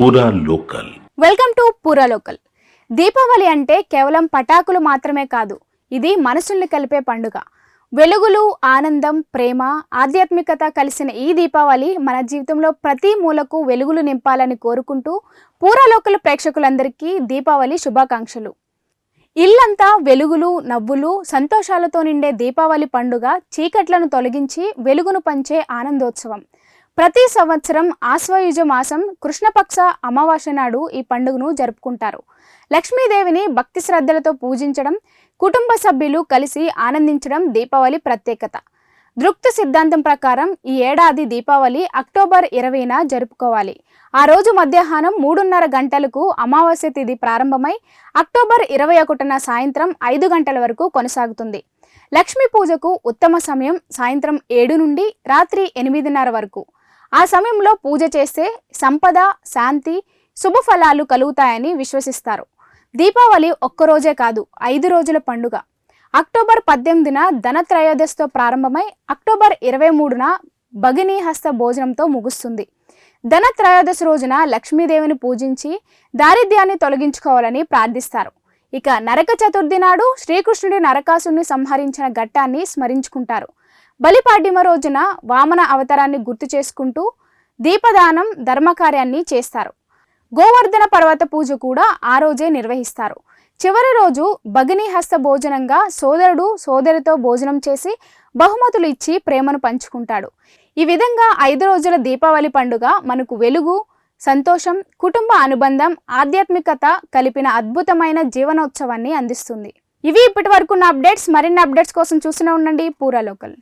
Pura local. Welcome to Pura local. Deepavali అంటే కేవలం పటాకులు మాత్రమే కాదు ఇది మనసుల్ని కలిపే పండుగ. వెలుగులు ఆనందం ప్రేమ ఆధ్యాత్మికత కలిసిన ఈ దీపావళి మన జీవితంలో ప్రతి మూలకు వెలుగులు నింపాలని కోరుకుంటూ పూరాలోకల్ ప్రేక్షకులందరికీ దీపావళి శుభాకాంక్షలు. ఇల్లంతా వెలుగులు నవ్వులు సంతోషాలతో నిండే దీపావళి పండుగ చీకట్లను తొలగించి వెలుగును పంచే ఆనందోత్సవం. ప్రతి సంవత్సరం ఆశ్వయుజ మాసం కృష్ణపక్ష అమావాస్య నాడు ఈ పండుగను జరుపుకుంటారు. లక్ష్మీదేవిని భక్తి శ్రద్ధలతో పూజించడం కుటుంబ సభ్యులు కలిసి ఆనందించడం దీపావళి ప్రత్యేకత. దృక్త సిద్ధాంతం ప్రకారం ఈ ఏడాది దీపావళి అక్టోబర్ ఇరవైన జరుపుకోవాలి. ఆ రోజు మధ్యాహ్నం మూడున్నర గంటలకు అమావాస్య తిథి ప్రారంభమై అక్టోబర్ ఇరవై ఒకటిన సాయంత్రం ఐదు గంటల వరకు కొనసాగుతుంది. లక్ష్మీ పూజకు ఉత్తమ సమయం సాయంత్రం ఏడు నుండి రాత్రి ఎనిమిదిన్నర వరకు. ఆ సమయంలో పూజ చేస్తే సంపద శాంతి శుభ ఫలాలు కలుగుతాయని విశ్వసిస్తారు. దీపావళి ఒక్కరోజే కాదు ఐదు రోజుల పండుగ. అక్టోబర్ పద్దెనిమిదిన ధనత్రయోదశతో ప్రారంభమై అక్టోబర్ ఇరవై మూడున భగినీ హస్త భోజనంతో ముగుస్తుంది. ధనత్రయోదశి రోజున లక్ష్మీదేవిని పూజించి దారిద్ర్యాన్ని తొలగించుకోవాలని ప్రార్థిస్తారు. ఇక నరక చతుర్థి నాడు శ్రీకృష్ణుడి నరకాసుని సంహరించిన ఘట్టాన్ని స్మరించుకుంటారు. బలిపాడ్యమ రోజున వామన అవతారాన్ని గుర్తు చేసుకుంటూ దీపదానం ధర్మకార్యాన్ని చేస్తారు. గోవర్ధన పర్వత పూజ కూడా ఆ రోజే నిర్వహిస్తారు. చివరి రోజు భగిని హస్త భోజనంగా సోదరుడు సోదరితో భోజనం చేసి బహుమతులు ఇచ్చి ప్రేమను పంచుకుంటాడు. ఈ విధంగా ఐదు రోజుల దీపావళి పండుగ మనకు వెలుగు సంతోషం కుటుంబ అనుబంధం ఆధ్యాత్మికత కలిపిన అద్భుతమైన జీవనోత్సవాన్ని అందిస్తుంది. ఇవి ఇప్పటి వరకు నా అప్డేట్స్. మరిన్ని అప్డేట్స్ కోసం చూస్తూనే ఉండండి. పూరా లోకల్.